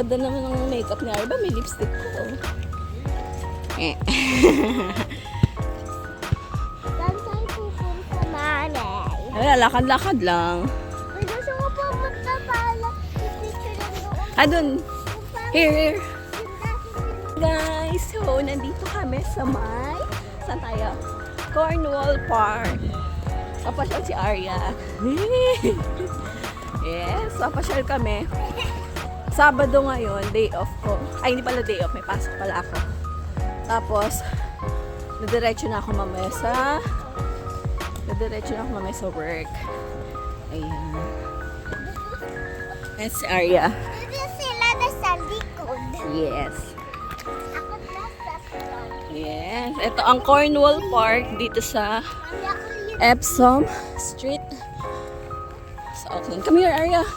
Ganda naman ng makeup niya. Iba may lipstick ko. oh. Eh. Saan tayo pupunta, Manay? Wala, lakad-lakad lang. May gusto ko pumunta pala. Ah, dun. Here, here. Guys, so nandito kami sa may, saan tayo? Cornwall Park. Papasyal si Arya. yes, papasyal kami. Sabado ngayon, day off ko. Ay, hindi pala day off, may pasok pala ako. Tapos, nadiretso na ako mamaya sa, nadiretso na ako mamaya sa work. Ayan. Ayan si Arya. Dito sila na sa likod. Yes. Yes, ito ang Cornwall Park dito sa. Epsom Street. Sa Auckland. Come here, Arya.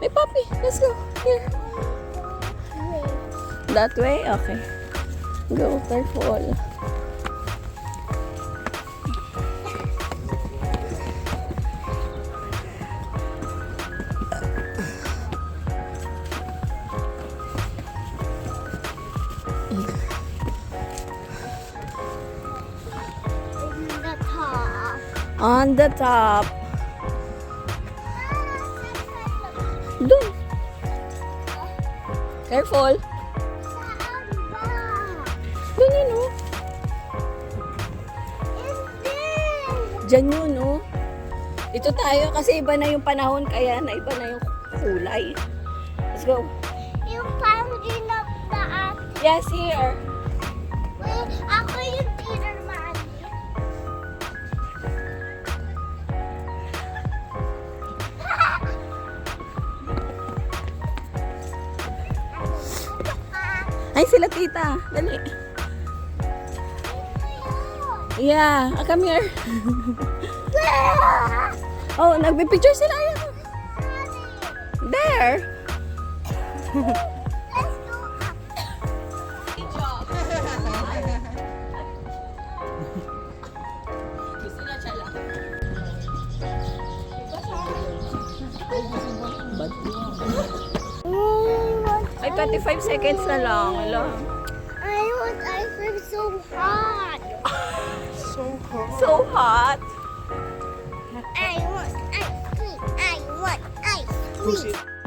May puppy. Let's go. That way? Okay. Go, careful. In the top. On the top. Ah, Doon. Careful. Doon yun, oh. Diyan yun, oh. Dito tayo kasi iba na yung panahon kaya na iba na yung kulay. Let's go. Yung parang ginap na ate. Yes, here. Ay, sila tita. Dali. Yeah, ah, come here. Oh, nagbe-picture sila. There. 25 seconds na lang. Wala. I want ice cream so hot. So hot. I want ice cream. I want ice cream.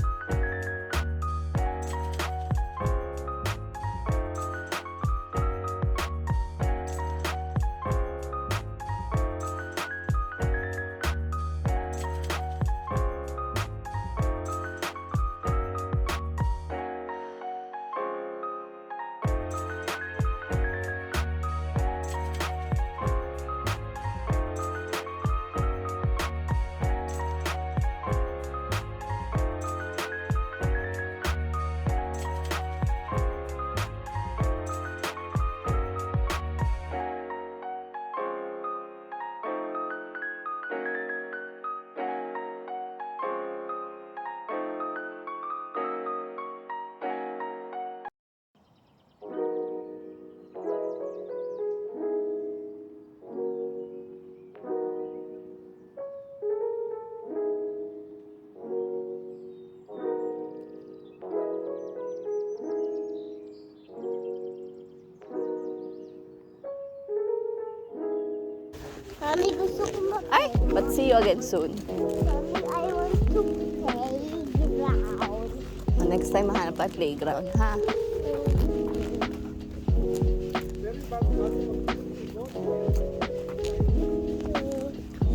Mami, gusto ko mag... Ay, but see you again soon. Mami, I want to playground. Next time, mahanap ka playground, ha?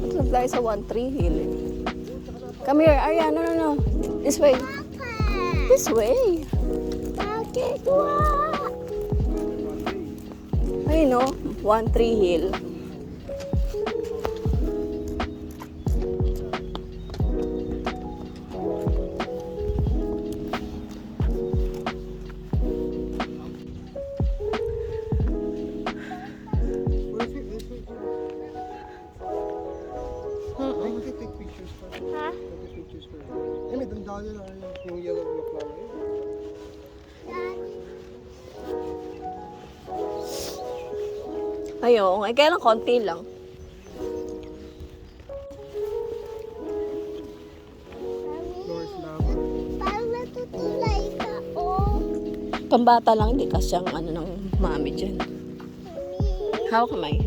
Ito tayo sa One Tree Hill. eh. Come here, Arya. No, no, no. This way. Papa! This way. Bakit wa? Ay, no. One Tree Hill. Ayun, ay kaya lang konti lang. Parang natutulay ka. Pambata lang, hindi kasyang ano ng mami dyan. Hawak kamay.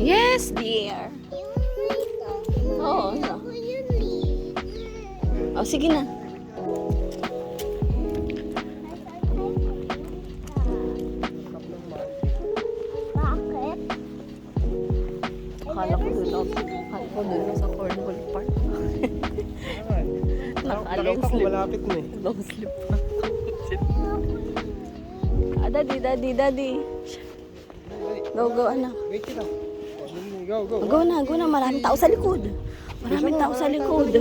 Yes, dear. Oo, ano? O, sige na. Malapit na eh. Long sleeve pa. ah, daddy, daddy, daddy. Go, go, anak. Wait lang. Go, go. Go na, go na. Maraming tao sa likod. Maraming tao sa likod.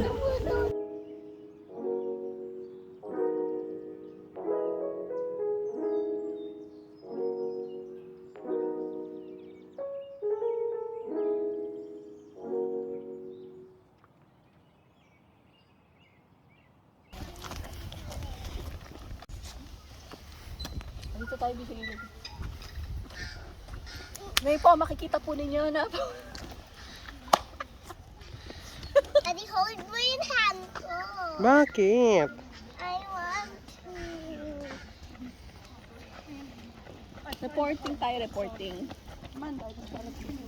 Dito tayo bibigyan. Ngayon po, makikita po ninyo na Daddy, hold mo yung hand ko. Bakit? I want to. Reporting tayo, reporting.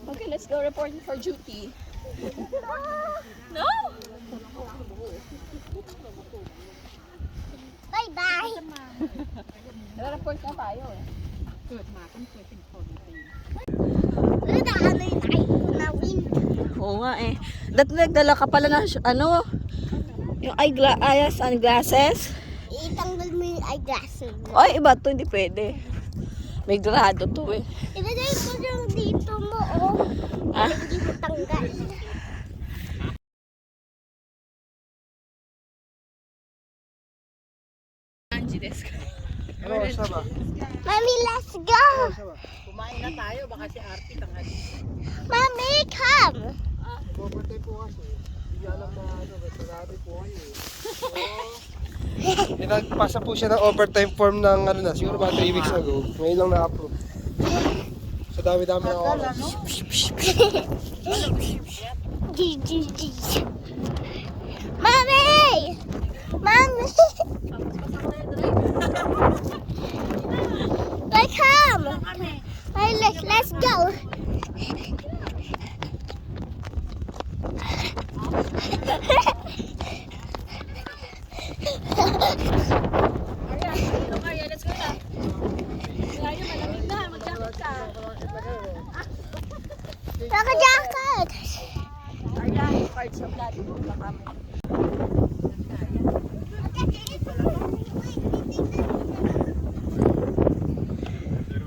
Okay, let's go reporting for duty. No? Bye-bye. Re-report na tayo eh. Wala na ano yung nakita ko na wind. Oo nga eh. Dati nagdala ka pala ng ano? Yung eyegla- eyes and glasses. Itanggal mo yung eyeglasses. Ay, iba to, hindi pwede. May grado to eh. Ilagay ko yung dito mo, oh. Ah? Hindi mo tanggal. Angie desk. Ano, siya ba? Mami, let's go. Ba? Kumain na tayo, baka si Artie tanghali. Mami, come. Overtime po kasi. Hindi alam na ano, sarado po kayo eh. Eh, nagpasa po siya ng overtime form ng ano na, siguro ba 3 weeks ago. Ngayon lang na-approve. Sa dami-dami na oras. G. Mami! Mami! Like, come. Let's, let's go. let's go na. Kaya malamig na, mag-jacket ka. Like a jacket. Ayan, parts of that. Punta kami.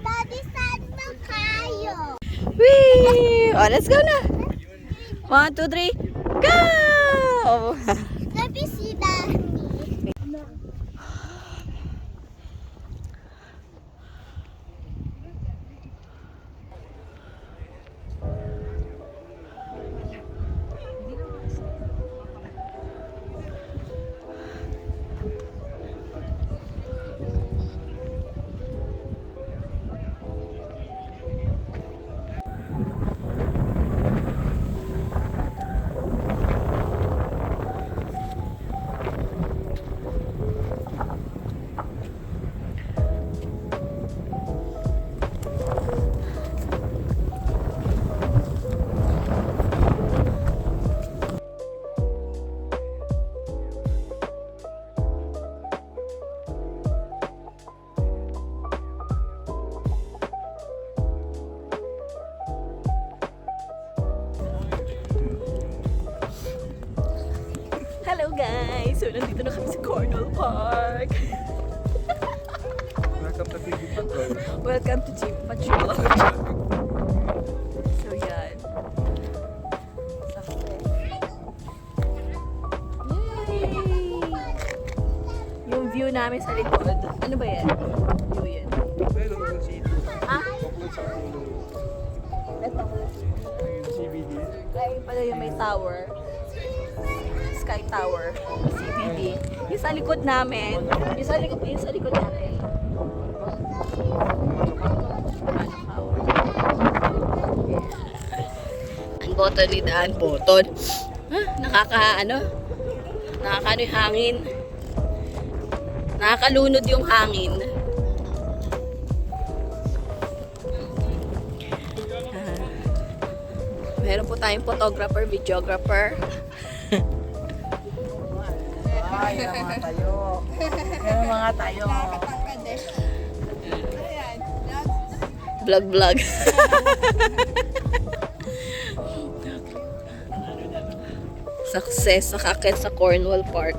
Daddy, saan ba kayo? Whee! Oh, let's go na. One, two, three, go! Hello guys! So, nandito na kami sa Cornwall Park. Welcome to TV Patrol. Welcome to Jeep Patrol. so, yan. Yay! Yung view namin sa likod. Ano ba yan? View yan. Pero yung city. Ah? Bukod sa puno. Ito. CBD. Ay, pala yung may tower. Sky Tower. CBD. Yung sa likod namin. Yung sa likod, yung sa likod. Ano tower? boton ni Daan. Boton. Ha? Nakaka, ano? Nakakano yung hangin. Nakakalunod yung hangin. Ah. Meron po tayong photographer, videographer. Ay, yan ang mga tayo. Yan ang mga tayo. Vlog, vlog. Success sa kakit sa Cornwall Park.